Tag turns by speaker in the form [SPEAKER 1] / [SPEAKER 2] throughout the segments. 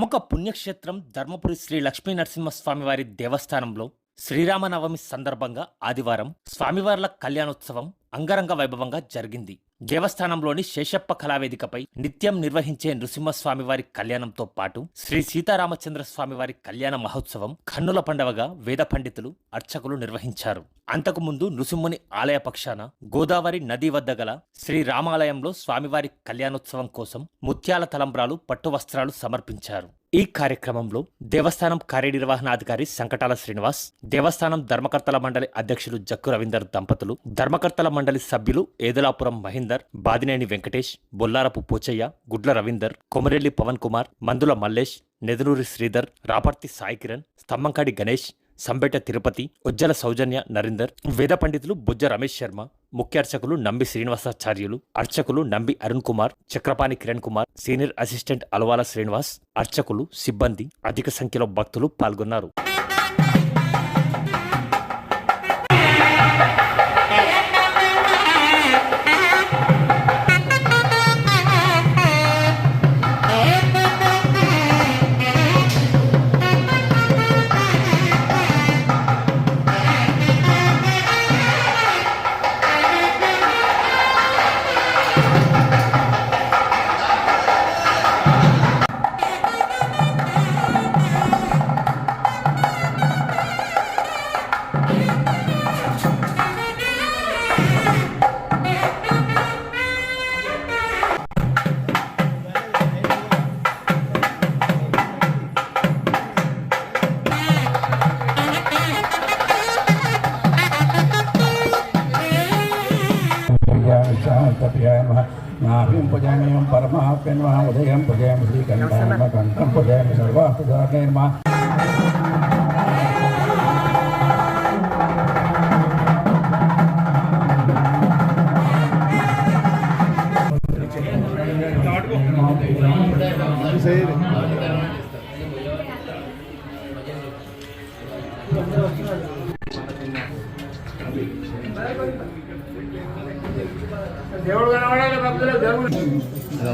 [SPEAKER 1] ప్రముఖ పుణ్యక్షేత్రం ధర్మపురి శ్రీ లక్ష్మీ నరసింహస్వామివారి దేవస్థానంలో శ్రీరామనవమి సందర్భంగా ఆదివారం స్వామివార్ల కళ్యాణోత్సవం అంగరంగ వైభవంగా జరిగింది. దేవస్థానంలోని శేషప్ప కళావేదికపై నిత్యం నిర్వహించే నృసింహస్వామివారి కళ్యాణంతో పాటు శ్రీ సీతారామచంద్ర స్వామివారి కళ్యాణ మహోత్సవం కన్నుల పండవగా వేద పండితులు అర్చకులు నిర్వహించారు. అంతకుముందు నృసింహుని ఆలయ పక్షాన గోదావరి నది వద్ద గల శ్రీ రామాలయంలో స్వామివారి కళ్యాణోత్సవం కోసం ముత్యాల తలంబ్రాలు పట్టు వస్త్రాలు సమర్పించారు. ఈ కార్యక్రమంలో దేవస్థానం కార్యనిర్వహణాధికారి సంకటాల శ్రీనివాస్ దేవస్థానం ధర్మకర్తల మండలి అధ్యక్షులు జక్కు రవీందర్ దంపతులు ధర్మకర్తల మండలి సభ్యులు ఏదలాపురం మహేందర్ బాదినేని వెంకటేష్ బొల్లారపు పోచయ్య గుడ్ల రవీందర్ కొమరెల్లి పవన్ కుమార్ మందుల మల్లేష్ నెదనూరి శ్రీధర్ రాపర్తి సాయి కిరణ్ స్తంభంకాడి గణేష్ సంబెట తిరుపతి ఉజ్జల సౌజన్య నరేందర్ వేద పండితులు బుజ్జ రమేష్ శర్మ ముఖ్య అర్చకులు నంబి శ్రీనివాసాచార్యులు అర్చకులు నంబి అరుణ్ కుమార్ చక్రపాణి కిరణ్ కుమార్ సీనియర్ అసిస్టెంట్ అలవాల శ్రీనివాస్ అర్చకులు సిబ్బంది అధిక సంఖ్యలో భక్తులు పాల్గొన్నారు.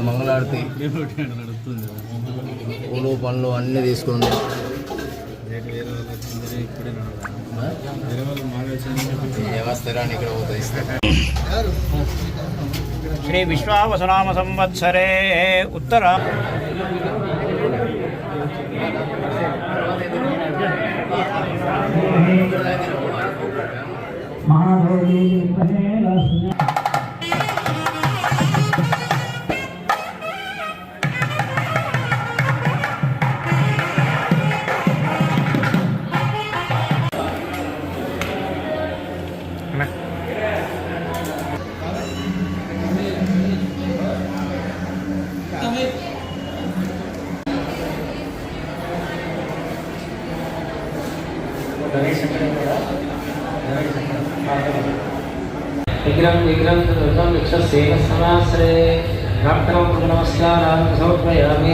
[SPEAKER 2] మంగళారతి. పూలు పండ్లు అన్నీ తీసుకుంది వ్యవస్థరాన్ని ఇక్కడ పోతుంది
[SPEAKER 3] శ్రీ शिवाश्रे रामकमं पुनमस्यानां समर्पयामि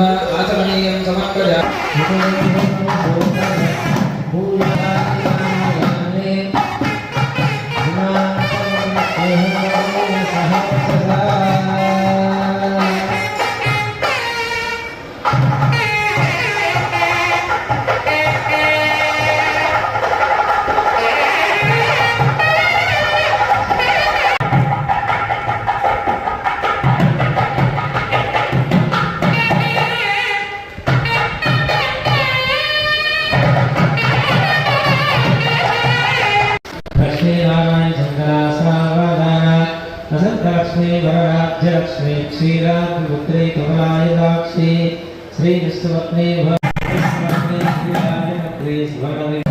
[SPEAKER 3] श्रीविष्णुपत्नी भगवती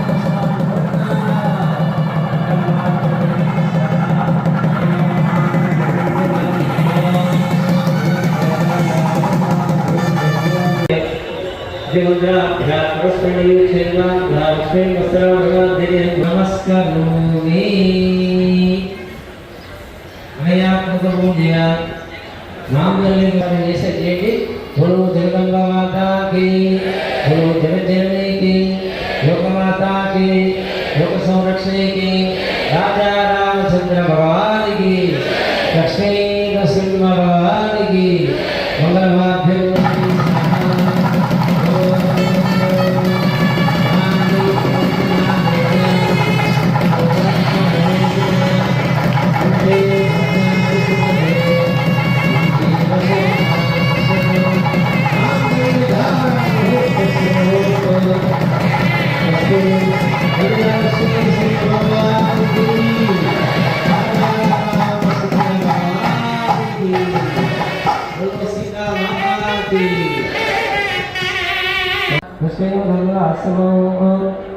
[SPEAKER 3] भगवासमो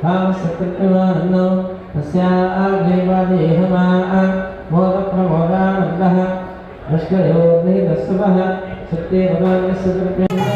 [SPEAKER 3] भावसकृत्यमानो तस्या देवादेहमा मोदप्रमोदानन्दः अष्टयोग्निरस्तुवः सत्ये भगवान् सकृत्यम्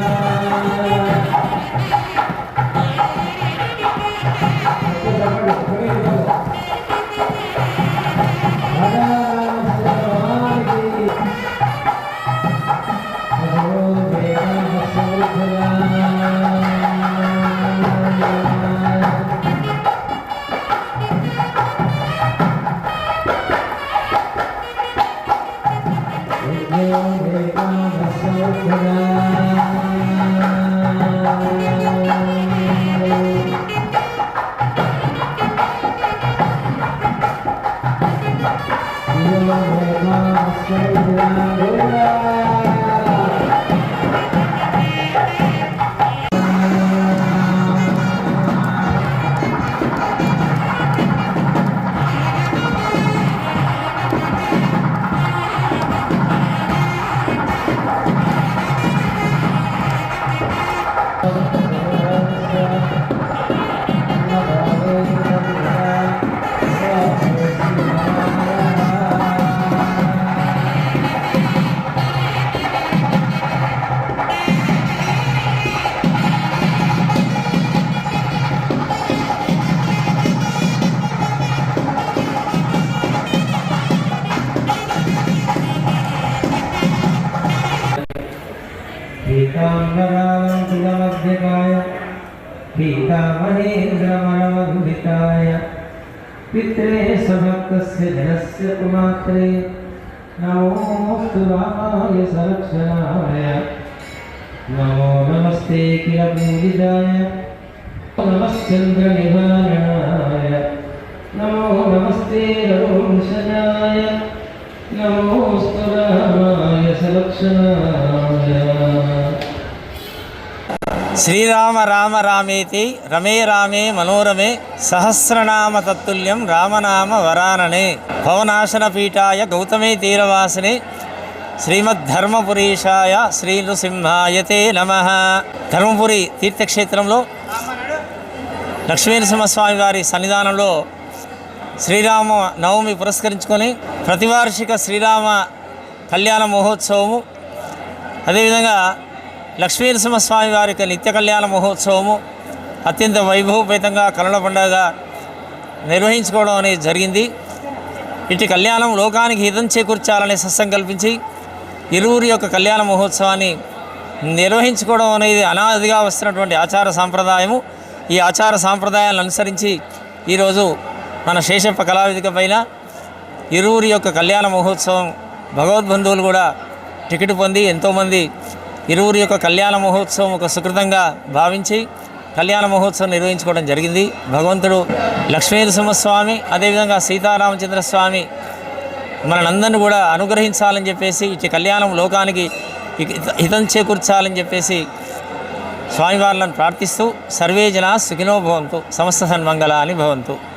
[SPEAKER 3] पीताम्बरालङ्कृतमध्यकाय पीतामहेन्द्रमणमन्विताय पित्रे स्वभक्तस्य जनस्य कुमात्रे, नमोऽस्तु रामाय संरक्षणाय नमो नमस्ते किलपूजिताय नमश्चन्द्रनिवारणाय। नमो नमस्ते रघुवंशजाय नमोऽस्तु रामाय।
[SPEAKER 4] శ్రీరామ రామ రామేతి రమే రామే మనోరమే సహస్రనామ తత్తుల్యం రామనామ వరాననే భవనాశన పీఠాయ గౌతమే తీరవాసిని
[SPEAKER 3] శ్రీమద్ధర్మపురీషాయ శ్రీ నృసింహాయతే నమ. ధర్మపురి తీర్థక్షేత్రంలో లక్ష్మీనరసింహస్వామి వారి సన్నిధానంలో శ్రీరామ నవమి పురస్కరించుకొని ప్రతివార్షిక శ్రీరామ కళ్యాణ మహోత్సవము. అదేవిధంగా లక్ష్మీనరసింహస్వామి వారి యొక్క నిత్య కళ్యాణ మహోత్సవము. అత్యంత వైభవపేతంగా కనుల పండుగ నిర్వహించుకోవడం అనేది జరిగింది. ఇటు కళ్యాణం లోకానికి హితం చేకూర్చాలనే సత్సంకల్పించి ఇరువురి యొక్క కళ్యాణ మహోత్సవాన్ని నిర్వహించుకోవడం అనేది అనాదిగా వస్తున్నటువంటి ఆచార సాంప్రదాయము. ఈ ఆచార సాంప్రదాయాలను అనుసరించి ఈరోజు మన శేషప్ప కళావేదిక పైన ఇరువురి యొక్క కళ్యాణ మహోత్సవం భగవద్బంధువులు కూడా టికెట్ పొంది ఎంతోమంది ఇరువురి యొక్క కళ్యాణ మహోత్సవం ఒక సుకృతంగా భావించి కళ్యాణ మహోత్సవం నిర్వహించుకోవడం జరిగింది. భగవంతుడు లక్ష్మీనరసింహస్వామి అదేవిధంగా సీతారామచంద్ర స్వామి మనందరిని కూడా అనుగ్రహించాలని చెప్పేసి ఇటు కళ్యాణం లోకానికి హితం చేకూర్చాలని చెప్పేసి స్వామివార్లను ప్రార్థిస్తూ సర్వే జనా సుఖినో భవంతు సమస్త సన్మంగళాని భవంతు.